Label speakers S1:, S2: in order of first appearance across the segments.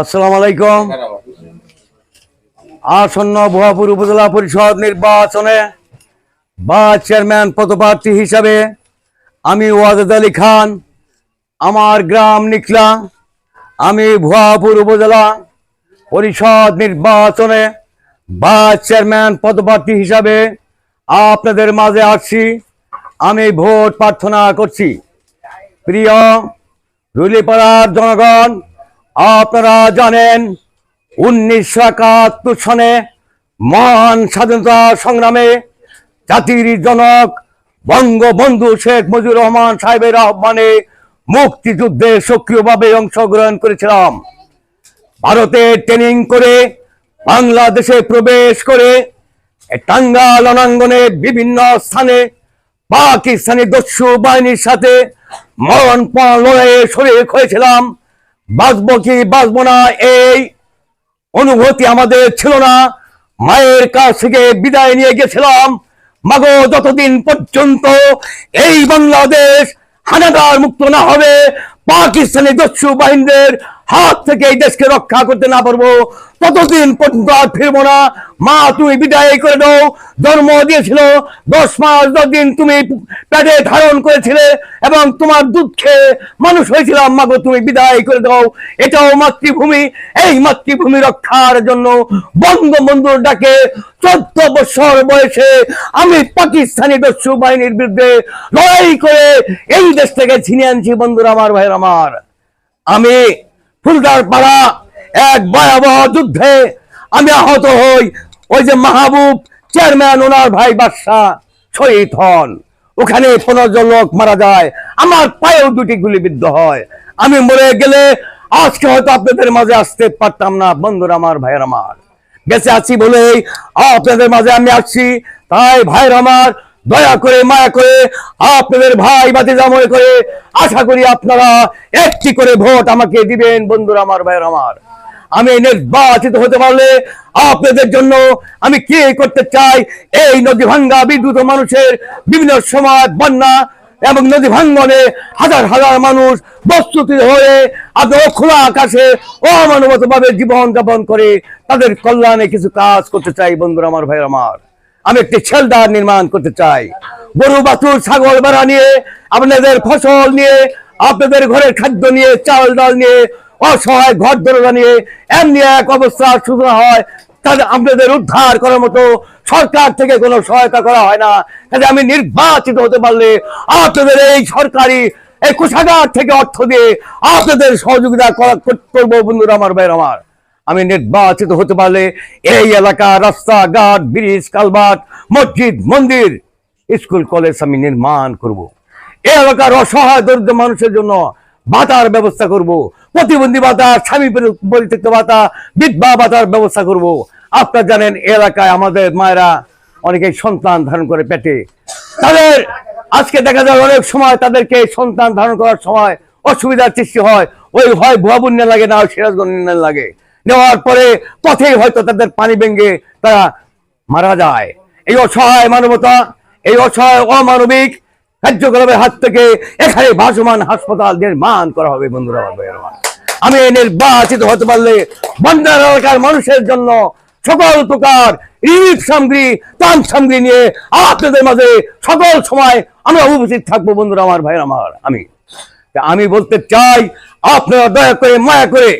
S1: আসসালামু আলাইকুম। আসন্ন ভুয়াপুর উপজেলা পরিষদ নির্বাচনে বা চেয়ারম্যান পদপ্রার্থী হিসাবে আমি ওয়াজেদ আলী খান, আমার গ্রাম নিকলা। আমি ভুয়াপুর উপজেলা পরিষদ নির্বাচনে বা চেয়ারম্যান পদপ্রার্থী হিসাবে আপনাদের মাঝে আসছি। আমি ভোট প্রার্থনা করছি। প্রিয় রুলিপাড়ার জনগণ আপনারা জানেন, উনিশশো একাত্তর সনে মহান স্বাধীনতা সংগ্রামে জাতির জনক বঙ্গবন্ধু শেখ মুজিবুর রহমান সাহেবের আহ্বানে মুক্তিযুদ্ধে সক্রিয়ভাবে অংশগ্রহণ করেছিলাম। ভারতে ট্রেনিং করে বাংলাদেশে প্রবেশ করে টাঙ্গাল অনাঙ্গনে বিভিন্ন স্থানে পাকিস্তানি দস্যু বাহিনীর সাথে মরণপণ লড়াইয়ে শরীর হয়েছিলাম। বাঁচবো কি বাঁচবো না এই অনুভূতি আমাদের ছিল না। মায়ের কাছ থেকে বিদায় নিয়ে গেছিলাম। মাগো, যতদিন পর্যন্ত এই বাংলাদেশ হানাদার মুক্ত না হবে, পাকিস্তানি দস্যু বাহিনীদের হাত থেকে এই দেশকে রক্ষা করতে না পারব। ততদিন পর্যন্ত আর ফিরবো না। মা, তুমি বিদায় করে দাও। জন্ম দিয়েছিল। দশ মাস, দশ দিন তুমি পেটে ধারণ করেছিলে এবং তোমার দুধ খেয়ে মানুষ হয়েছিলাম মাগো তুমি বিদায় করে দাও। এটাও মাতৃভূমি। এই মাতৃভূমি রক্ষার জন্য বঙ্গবন্ধুর ডাকে চোদ্দ বছর বয়সে আমি পাকিস্তানি দস্যু বাহিনীর বিরুদ্ধে লড়াই করে এই দেশ থেকে ছিনিয়ে আনছি। বন্ধুরা, আমার ভাইয়ের আমার। আমি ফুলদার পাড়া এক ভয়াবহ যুদ্ধে আমি আহত হই। ওই যে মাহবুব চেয়ারম্যান, ওনার ভাই বাদশাহ শহীদ হন। ওখানে পনেরো জন লোক মারা যায়। আমার পায়েও দুটি গুলিবিদ্ধ হয়। আমি মরে গেলে আজকে হয়তো আপনাদের মাঝে আসতে পারতাম না, বন্ধুরা আমার, ভাইয়ের আমার। বেঁচে আছি বলেই আপনাদের মাঝে আমি আসছি। তাই, ভাইয়ের আমার দয়া করে মায়া করে আপনাদের ভাই বাতিজা মনে করে আশা করি আপনারা একটি করে ভোট আমাকে দিবেন, বন্ধুরা আমার, ভাইয়ের আমার। আমি নির্বাচিত হতে পারলে আপনাদের জন্য আমি কি করতে চাই? এই নদী ভাঙ্গা বিদ্যুৎ মানুষের বিভিন্ন সমাজ, বন্যা এবং নদী ভাঙ্গনে হাজার হাজার মানুষ বস্তুতি হয়ে আপনার খোলা আকাশে অমানবত ভাবে জীবন যাপন করে তাদের কল্যাণে কিছু কাজ করতে চাই, বন্ধুরা আমার ভাই আমার। আমি একটি শেল্টার নির্মাণ করতে চাই। গরু, বাছুর, ছাগল, বেড়া নিয়ে, আপনাদের ফসল নিয়ে, আপনাদের ঘরের খাদ্য নিয়ে, চাল, ডাল নিয়ে, অসহায় ঘর দরজা নিয়ে, এমনি এক অবস্থা সূচনা হয় তাদের আপনাদের উদ্ধার করার মতো সরকার থেকে কোনো সহায়তা করা হয় না। কাজে আমি নির্বাচিত হতে পারলে আপনাদের এই সরকারি এই কোষাগার থেকে অর্থ দিয়ে আপনাদের সহযোগিতা করা করব বন্ধুরা, আমার ভাইয়ের, আমার। আমি নির্বাচিত হতে পারলে এই এলাকা রাস্তাঘাট, ব্রিজ, কালবাট, মসজিদ, মন্দির, স্কুল, কলেজ আমি নির্মাণ করব। এই এলাকার অসহায়, দরিদ্র মানুষের জন্য ভাতার ব্যবস্থা করব। প্রতিবন্ধী ভাতা, স্বামী পরিত্যক্ত ভাতা, বিধবা ভাতার ব্যবস্থা করব। আপনারা জানেন এলাকায় আমাদের মায়েরা অনেকেই সন্তান ধারণ করে পেটে তাদের আজকে দেখা যায় অনেক সময় তাদেরকে সন্তান ধারণ করার সময় অসুবিধার সৃষ্টি হয় ওই হয় ভুয়া লাগে না সিরাজগঞ্জ লাগে নেওয়ার পরে পথেই হয়তো তাদের পানি ভেঙে তারা মারা যায়। এই অসহায় মানবতা, এই অসহায় অমানবিক কার্যকলাপের হাত থেকে এখানে ভাসমান হাসপাতাল নির্মাণ করা হবে, বন্ধুরা আমি নির্বাচিত হতে পারলে বন্যার এলাকার মানুষের জন্য সকল প্রকার রিলিফ সামগ্রী, ত্রাণ সামগ্রী নিয়ে আপনাদের মাঝে সকল সময় আমরা উপস্থিত থাকব, বন্ধুরা, আমার ভাইয়ের, আমার, আমি। আমি বলতে চাই, আপনারা দয়া করে, মায়া করে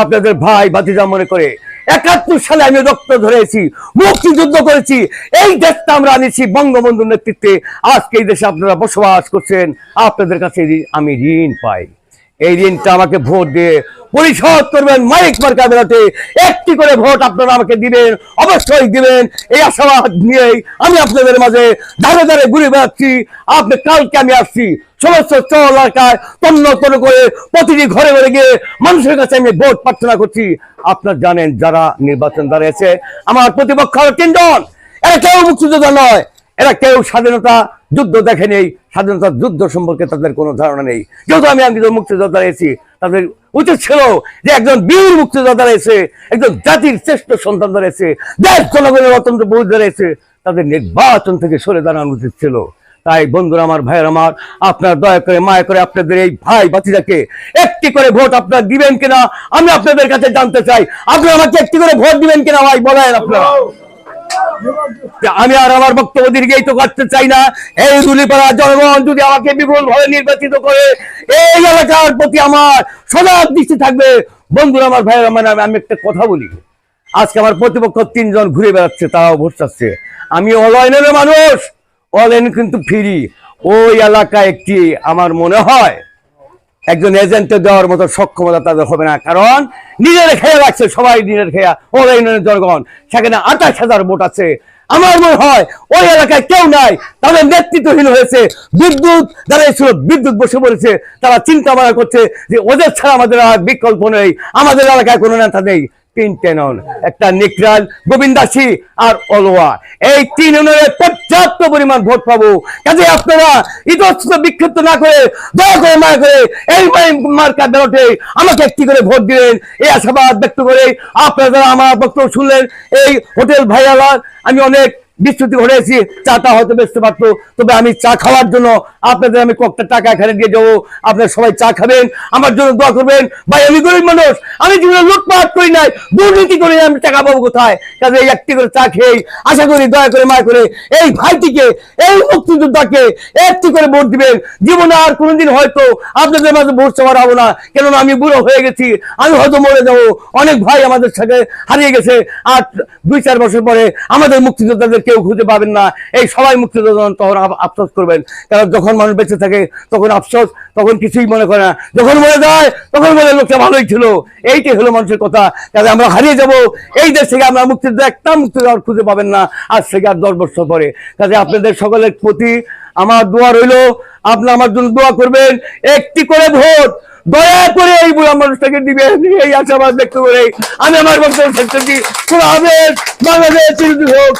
S1: আপনাদের ভাই বাতিজা মনে করে একাত্তর সালে আমি রক্ত ধরেছি, মুক্তিযুদ্ধ করেছি, এই দেশটা আমরা আনিছি বঙ্গবন্ধুর নেতৃত্বে। আজকে এই দেশে আপনারা বসবাস করছেন, আপনাদের কাছে আমি ঋণ পাই। এই ঋণটা আমাকে ভোট দিয়ে পরিশোধ করবেন মাইক মার্কা একটি করে ভোট আপনারা আমাকে দিবেন, অবশ্যই দিবেন। এই আশাবাদ নিয়েই আমি আপনাদের মাঝে ধারে ধারে ঘুরে বেড়াচ্ছি। আপনি কালকে আমি আসছি, সমস্ত এলাকায় তন্ন তন্ন করে প্রতিটি ঘরে ঘরে গিয়ে মানুষের কাছে আমি ভোট প্রার্থনা করছি। আপনার জানেন যারা নির্বাচন দাঁড়িয়েছে, আমার প্রতিপক্ষ তিনজন। কেউ মুক্তিযোদ্ধা নয়। এরা কেউ স্বাধীনতা যুদ্ধ দেখে নেই, স্বাধীনতা যুদ্ধ সম্পর্কে তাদের কোনো ধারণা নেই। যেহেতু আমি একজন মুক্তিযোদ্ধা রয়েছি, তাদের উচিত ছিল যে একজন বীর মুক্তিযোদ্ধা রয়েছে, একজন জাতির শ্রেষ্ঠ সন্তান রয়েছে, দেশ জনগণের অত্যন্ত বুঝ রয়েছে, তাদের নির্বাচন থেকে সরে দাঁড়ানো উচিত ছিল। তাই বন্ধুরা আমার, ভাইয়ের আমার, আপনার দয়া করে, মায়া করে আপনাদের এই ভাই বাতিজাকে একটি করে ভোট আপনার দিবেন কিনা, আমি আপনাদের কাছে জানতে চাই। আপনারা আমাকে একটি করে ভোট দিবেন কিনা ভাই, বলেন আপনারা। আমি আর আমার বক্তব্য দীর্ঘায়িত করতে চাই না। এই রুলিপাড়া জনগণ যদি আমাকে বিপুল ভাবে নির্বাচিত করে, এই এলাকার প্রতি আমার সজাগ দৃষ্টি থাকবে। বন্ধুরা, আমার ভাইয়ের আমার আমি একটা কথা বলি। আজকে আমার প্রতিপক্ষ তিনজন ঘুরে বেড়াচ্ছে, তারাও ভোট চাচ্ছে। আমি অলয়নের মানুষ, অনলাইন কিন্তু ফ্রি। ওই এলাকা একটি, আমার মনে হয় একজন এজেন্টে দেওয়ার মতো সক্ষমতা তাদের হবে না। কারণ নিজের খেয়ে রাখছে সবাই নিজের খেয়া। ওরা ইউনিয়নের জনগণ। সেখানে আঠাশ হাজার ভোট আছে। আমার মনে হয় ওই এলাকায় কেউ নাই। তাদের নেতৃত্বহীন হয়েছে বিদ্যুৎ। যারা বিদ্যুৎ বসে পড়েছে, তারা চিন্তা ভাবনা করছে যে ওদের ছাড়া আমাদের আর বিকল্প নেই। আমাদের এলাকায় কোনো নেতা নেই। তিনটে নন। একটা নিকরাল, গোবিন্দাসী আর অলওয়া এই তিন ইউনিয়নের পর্যাপ্ত পরিমাণ ভোট পাবো, কাজে আপনারা ইতস্ত বিক্ষিপ্ত না করে, দয়া করে মায়া করে এই মার্কা ব্যালটে আমাকে একটি করে ভোট দিলেন। এই আশাবাদ ব্যক্ত করে আপনারা যারা আমার বক্তব্য শুনলেন, এই হোটেল ভাইয়ালার, আমি অনেক বিস্তুতি ঘটেছি চাটা হয়তো বেচতে পারতো তবে আমি চা খাওয়ার জন্য আপনাদের আমি কয়েকটা টাকা এখানে দিয়ে যাব আপনারা সবাই চা খাবেন, আমার জন্য দোয়া করবেন। ভাই, আমি গরিব মানুষ, আমি জীবনে লুটপাট করি নাই, দুর্নীতি করে আমি টাকা পাবো কোথায়? কাজে এই একটি করে চা খেয়ে, আশা করি, দয়া করে, মায়া করে, এই ভাইটিকে, এই মুক্তিযোদ্ধাকে একটি করে ভোট দিবেন। জীবনে আর কোনোদিন হয়তো আপনাদের মাঝে ভোট চাওয়ার হব না, কেননা আমি বুড়ো হয়ে গেছি, আমি হয়তো মরে যাব। অনেক ভাই আমাদের সাথে হারিয়ে গেছে। আর দুই চার বছর পরে আমাদের মুক্তিযোদ্ধাদের কেউ খুঁজে পাবেন না। এই সবাই মুক্তিযোদ্ধা তখন আফসোস করবেন। কারণ যখন মানুষ বেঁচে থাকে, তখন আফসোস, তখন কিছুই মনে করে না। যখন মনে যায়, তখন বলে লোকটা ভালোই ছিল। এইটাই হলো মানুষের কথা। কাজে আমরা হারিয়ে যাব। এই দেশ থেকে আমরা মুক্তিযোদ্ধা একটা মুক্তিযোদ্ধা খুঁজে পাবেন না। আজ থেকে আর দশ বছর পরে। কাজে আপনাদের সকলের প্রতি আমার দোয়া রইল। আপনি আমার জন্য দোয়া করবেন। একটি করে ভোট। দয়া করে এই বুড়া মানুষটাকে দিবেন এই আশাবাদ ব্যক্ত করে আমি আমার বক্তব্য শেষ করছি। বাংলাদেশ হোক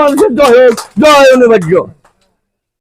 S1: মানুষের জয় হোক জয় অনুবাদ্য